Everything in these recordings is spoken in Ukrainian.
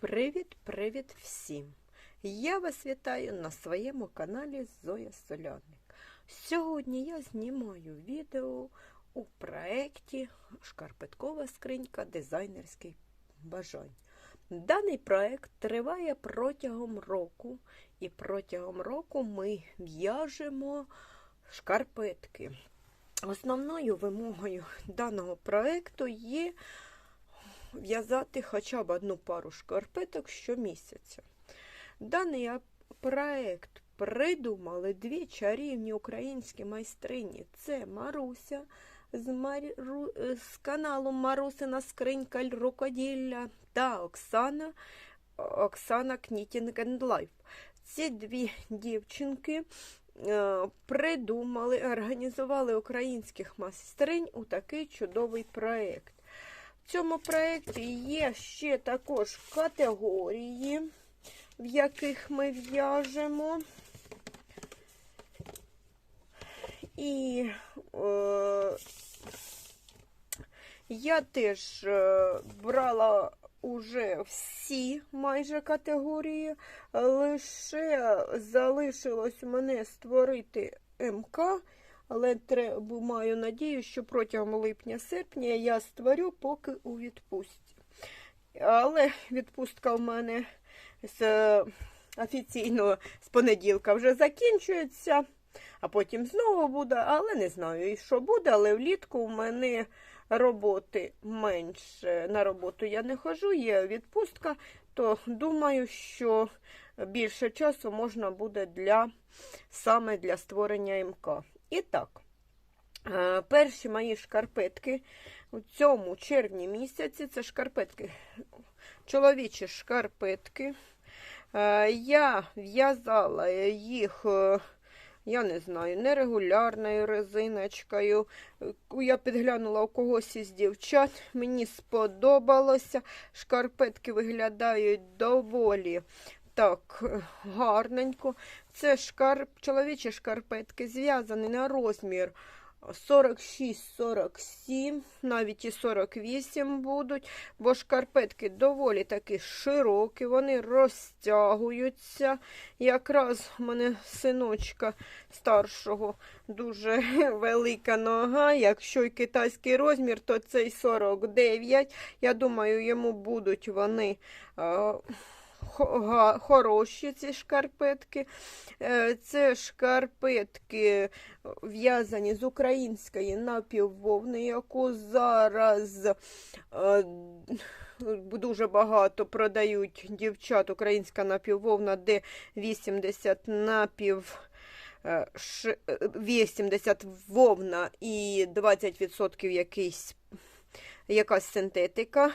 Привіт-привіт всім! Я вас вітаю на своєму каналі Зоя Соляник. Сьогодні я знімаю відео у проєкті Шкарпеткова скринька дизайнерських бажань. Даний проєкт триває протягом року, і протягом року ми в'яжемо шкарпетки. Основною вимогою даного проєкту є в'язати хоча б одну пару шкарпеток щомісяця. Даний проект придумали дві чарівні українські майстрині. Це Маруся з, Мару... з каналу Марусина Скринька рукоділля та Оксана Оксана and Ці дві дівчинки е, придумали, організували українських майстринь у такий чудовий проєкт. В цьому проєкті є ще також категорії, в яких ми в'яжемо. І е, я теж е, брала уже всі майже категорії, лише залишилось мене створити МК. Але треба, маю надію, що протягом липня-серпня я створю поки у відпустці. Але відпустка в мене з офіційно з понеділка вже закінчується, а потім знову буде, але не знаю, і що буде, але влітку у мене роботи менше. На роботу я не хожу, є відпустка, то думаю, що більше часу можна буде для саме для створення МК. І так, е, перші мої шкарпетки у цьому червні місяці це шкарпетки, чоловічі шкарпетки. Е, я в'язала їх, е, я не знаю, нерегулярною резиночкою. Я підглянула у когось із дівчат, мені сподобалося. Шкарпетки виглядають доволі так гарненько. Це шкарп, чоловічі шкарпетки зв'язані на розмір 46-47, навіть і 48 будуть, бо шкарпетки доволі таки широкі, вони розтягуються. Якраз у мене синочка старшого дуже велика нога. Якщо й китайський розмір, то цей 49. Я думаю, йому будуть вони хороші ці шкарпетки. Е, це шкарпетки в'язані з української напіввовни, яку зараз е, дуже багато продають дівчат українська напіввовна, де 80 напів. 80 е, вовна і 20% якийсь, якась синтетика,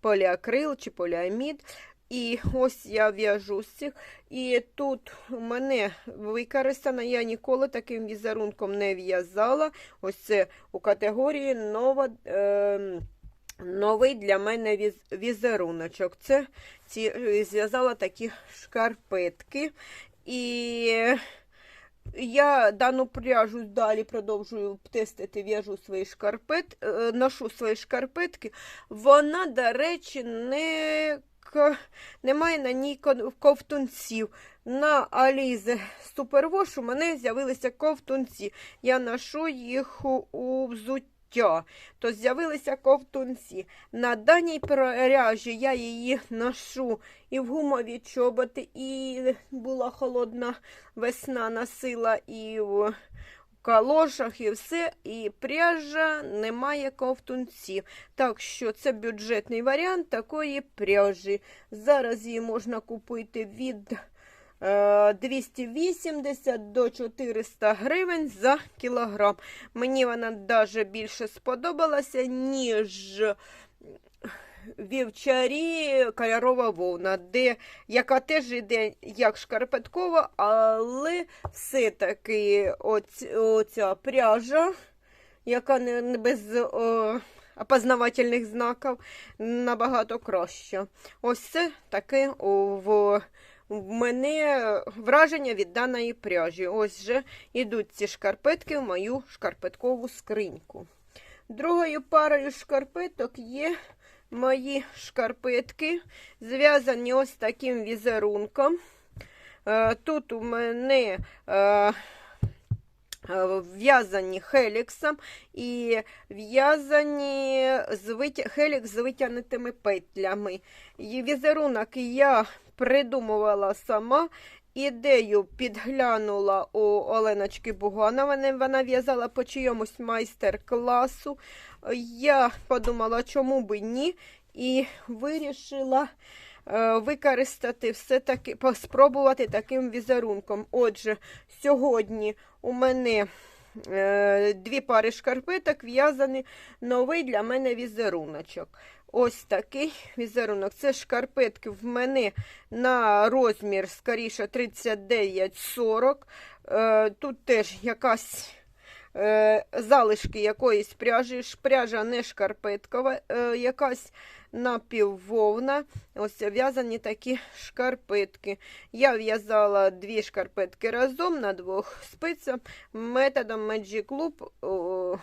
поліакрил чи поліамід. І ось я в'яжу з цих. І тут у мене використано, я ніколи таким візерунком не в'язала. Ось це у категорії нова. Е, Новий для мене віз, візеруночок. Це ці, зв'язала такі шкарпетки. І я дану пряжу далі продовжую тестити, в'яжу свої шкарпет, е, ношу свої шкарпетки. Вона, до речі, не немає на ній ковтунців. На Алізе Супервош у мене з'явилися ковтунці. Я ношу їх у взуття. То з'явилися ковтунці. На даній пряжі я її ношу і в гумові чоботи, і була холодна весна, носила і в калошах і все, і пряжа немає ковтунців. Так що це бюджетний варіант такої пряжі. Зараз її можна купити від 280 е, до 400 гривень за кілограм. Мені вона навіть більше сподобалася, ніж вівчарі кольорова вовна, де, яка теж йде як шкарпеткова, але все-таки оця пряжа, яка не без о, опознавательних знаків, набагато краща. Ось це таке в. В мене враження від даної пряжі. Ось вже йдуть ці шкарпетки в мою шкарпеткову скриньку. Другою парою шкарпеток є мої шкарпетки зв'язані ось таким візерунком. Е, Тут у мене е, е, в'язані хеліксом і в'язані хелікс з витягнутими петлями. І візерунок я придумувала сама. Ідею підглянула у Оленочки Буганової, вона в'язала по чийомусь майстер-класу. Я подумала, чому би ні, і вирішила е, використати все-таки, спробувати таким візерунком. Отже, сьогодні у мене дві пари шкарпеток в'язаний новий для мене візеруночок. Ось такий візерунок. Це шкарпетки в мене на розмір, скоріше, 39-40. Е, Тут теж якась е, залишки якоїсь пряжі. Пряжа не шкарпеткова, е, якась напіввовна. Ось в'язані такі шкарпетки. Я в'язала дві шкарпетки разом на двох спицях методом Magic Loop. О,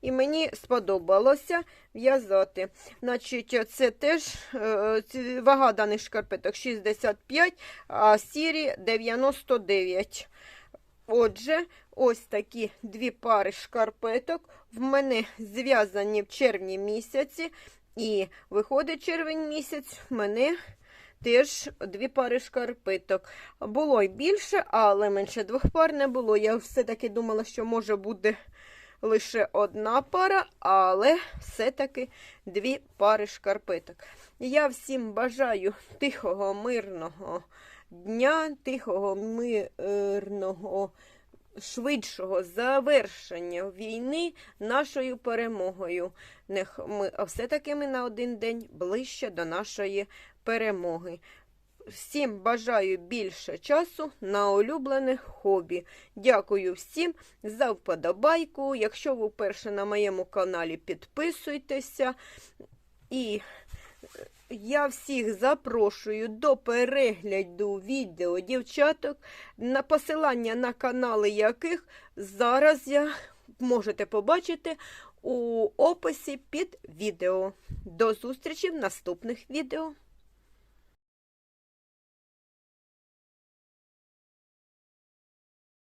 і мені сподобалося в'язати. Значить, це теж е, вага даних шкарпеток 65, а сірі 99. Отже, ось такі дві пари шкарпеток в мене зв'язані в червні місяці. І виходить червень місяць, в мене теж дві пари шкарпеток. Було й більше, але менше двох пар не було. Я все-таки думала, що може буде лише одна пара, але все-таки дві пари шкарпеток. Я всім бажаю тихого, мирного дня, тихого, мирного, швидшого завершення війни нашою перемогою. Нех ми все-таки ми на один день ближче до нашої перемоги. Всім бажаю більше часу на улюблене хобі. Дякую всім за вподобайку. Якщо ви вперше на моєму каналі, підписуйтеся. І я всіх запрошую до перегляду відео дівчаток, на посилання на канали яких зараз я можете побачити у описі під відео. До зустрічі в наступних відео.